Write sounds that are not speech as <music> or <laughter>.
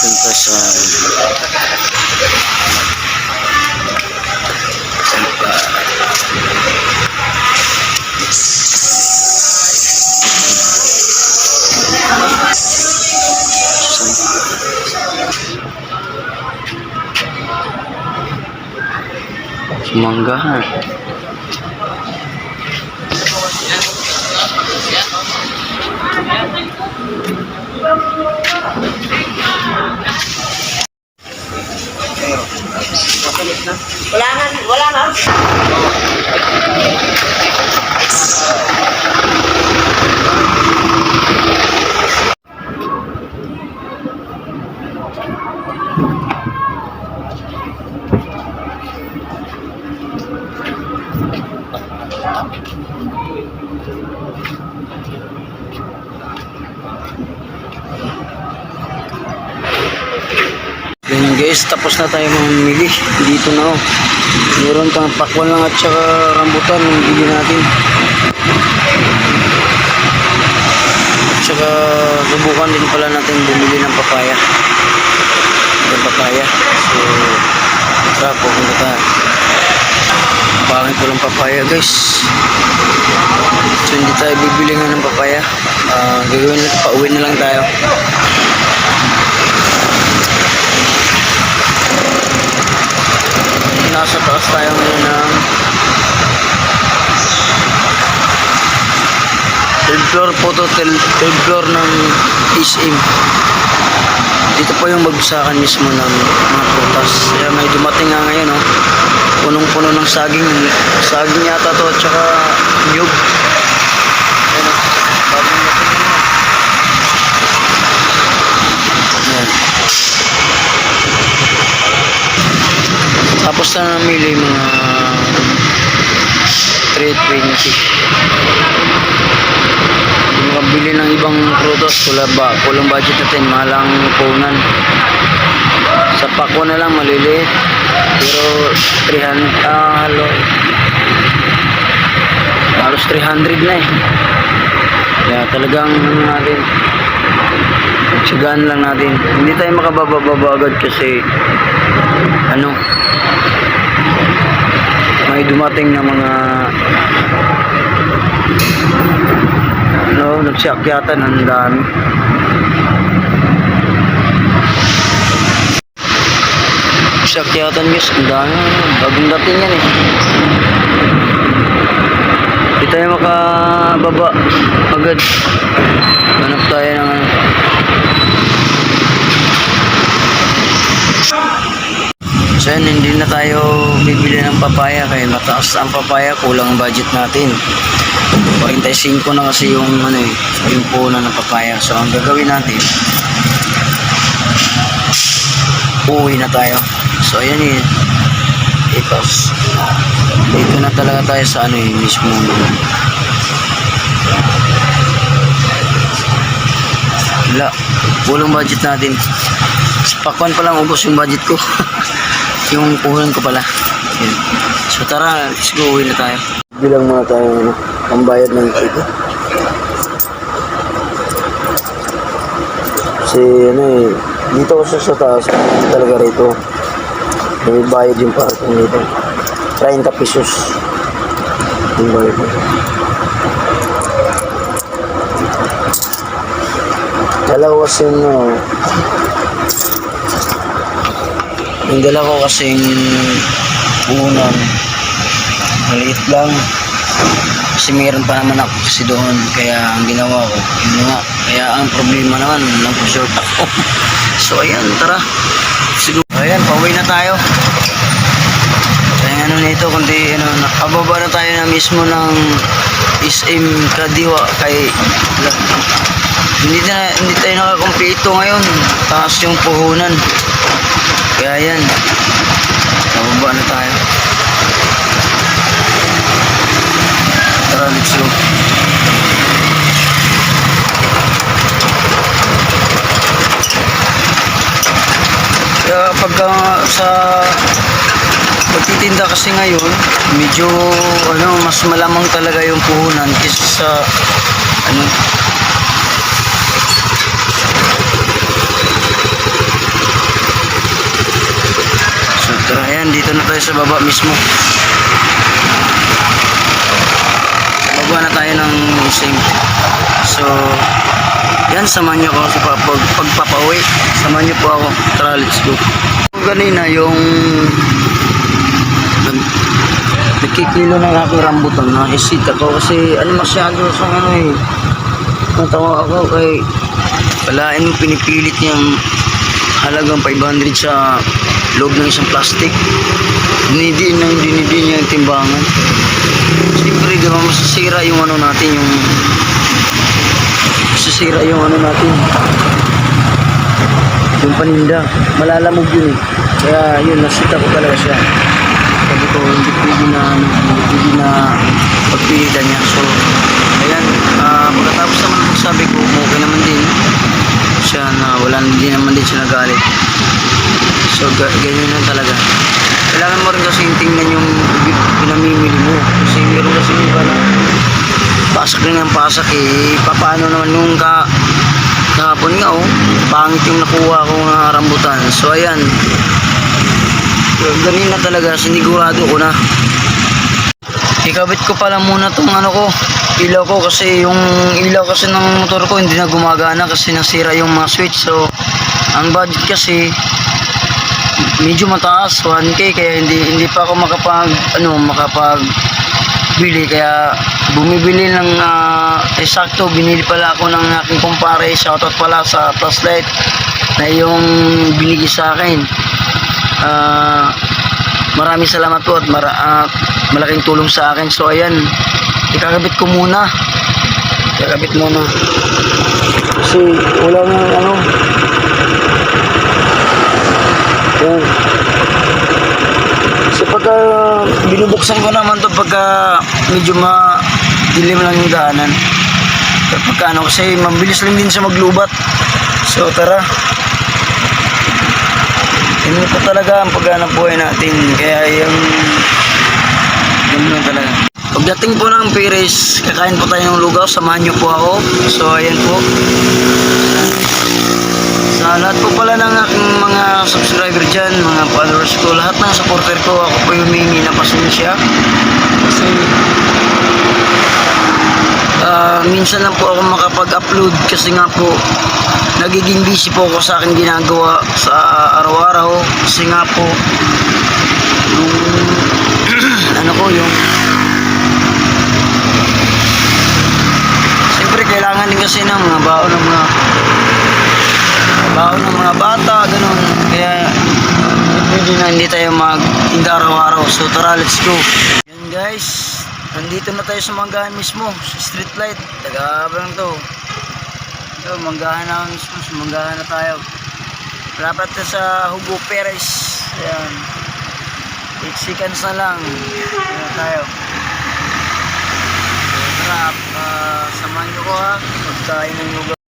Punta sa... Saan pa? Sumanggahan. Wala na, wala na. Yun guys, tapos na tayo mamimili. Dito na oh. Meron kang pakwan lang at saka rambutan yung bili natin. At saka subukan din pala natin bumili ng papaya. Ng papaya. So, tara po kung tayo. Pangit ko ng papaya guys. So hindi tayo bibili nga ng papaya. Ah, gagawin natin, pauwi na lang tayo. Nasa taas tayo ngayon ng third floor po to third floor ng SM dito po yung bagsakan mismo ng mga prutas. Kaya may dumating nga ngayon oh. punong puno ng saging. Saging yata to at saka nyug. Ayan, oh. dating na Tapos na namili mga 320. Yung makabili ng ibang prutas, wala ba? Kulang budget natin, malang punan. Sa pako na lang maliliit. Pero 300, ah, halo. Halos 300 na eh. Kaya talagang ano natin, tsagaan lang natin. Hindi tayo makabababa agad kasi ano, may dumating na mga ano, nagsiakyatan ng dami. Nagsiakyatan guys, ang dami. Bagong dating yan eh. Hindi tayo makababa agad. Hanap tayo So hindi na tayo bibili ng papaya kaya mataas ang papaya, kulang ang budget natin. 45 na kasi yung ano eh, yung puno ng papaya. So ang gagawin natin, uuwi na tayo. So ayan eh, ipas. Dito na talaga tayo sa ano eh, mismo. Wala, kulang budget natin. Pakwan pa lang ubos yung budget ko. <laughs> yung puhunan ko pala. Yun. So tara, let's go, uwi na tayo. Bilang muna tayo ano, ang bayad ng ito. Kasi ano eh, dito ko sa, taas, talaga rito. May bayad yung parking dito. 30 pesos. Yung bayad mo. Dalawa kasi no, yung dala ko kasing unan, maliit lang. Kasi mayroon pa naman ako kasi doon. Kaya ang ginawa ko, yun nga. Kaya ang problema naman, nag-short ako. <laughs> so ayan, tara. Siguro, ayan, pauwi na tayo. Kaya ano nito, kundi ano, nakababa na tayo na mismo ng SM Kadiwa kay hindi na hindi tayo nakakumpleto ngayon. Taas yung puhunan. Kaya yan. Nababa na tayo. Tara, let's go. Kaya pagka sa pagtitinda kasi ngayon, medyo ano, mas malamang talaga yung puhunan kaysa sa ano, dito na tayo sa baba mismo. Baba na tayo ng sink. So, yan, samahan niyo ako sa pa- pag, pagpapauwi. Samahan niyo po ako. Tara, let's go. Kanina, yung nagkikilo ng aking rambutan na isit ako kasi ano masyado sa ano eh. Natawa ako kay Walain mo pinipilit niyang halagang 500 sa loob ng isang plastic. Dinidiin na yung dinidiin niya yung timbangan. Siyempre, di ba masasira yung ano natin, yung masasira yung ano natin. Yung paninda. Malalamog yun eh. Kaya yun, nasita ko talaga siya. Sabi ko, hindi pwede na, ano, hindi na pagpilitan niya. So, ayan, ah, pagkatapos naman magsabi ko, okay naman din siya na wala din naman din siya nagalit. So, ga- ganyan lang talaga. Kailangan mo rin kasi tingnan yung pinamimili mo. Kasi meron kasi iba na pasak rin ang pasak eh. Paano naman nung ka kahapon nga oh, pangit yung nakuha kong uh, rambutan. So, ayan. Ganun na talaga, sinigurado ko na. Ikabit ko pala muna tong ano ko, ilaw ko kasi yung ilaw kasi ng motor ko hindi na gumagana kasi nasira yung mga switch. So, ang budget kasi medyo mataas, 1k kaya hindi hindi pa ako makapag ano, makapag bili kaya bumibili ng ah, eksakto binili pala ako ng aking kumpare shoutout pala sa flashlight na yung binigay sa akin Ah, maraming salamat po at mara, ah, malaking tulong sa akin. So ayan, ikakabit ko muna. Ikakabit muna. Kasi wala nga ano. Yan. So pagka binubuksan ko naman to pagka medyo ma dilim lang yung daanan. Pagka ano kasi mabilis lang din siya maglubat. So tara. Yun po talaga ang paghanap buhay natin. Kaya yung... Yun lang talaga. Pagdating po ng Pires, kakain po tayo ng lugaw. Samahan niyo po ako. So, ayan po. Sa lahat po pala ng aking mga subscriber dyan, mga followers ko, lahat ng supporter ko, ako po yung humingi na pasensya. Kasi Ah, minsan lang po ako makapag-upload kasi nga po nagiging busy po ako sa aking ginagawa sa araw-araw. Kasi nga po yung <clears throat> ano ko yung siyempre kailangan din kasi ng mga baon ng mga baon ng mga bata ganun. Kaya hindi na hindi tayo mag araw-araw. So tara let's go. Yan guys nandito na tayo sa manggahan mismo sa street light. Taga-abang to. Ito manggahan na mismo sa manggahan na tayo. Dapat na sa Hugo Perez. Ayan. 8 seconds na lang. Ayan tayo. Tara uh, samahan nyo ko ha. Pagkain ng lugar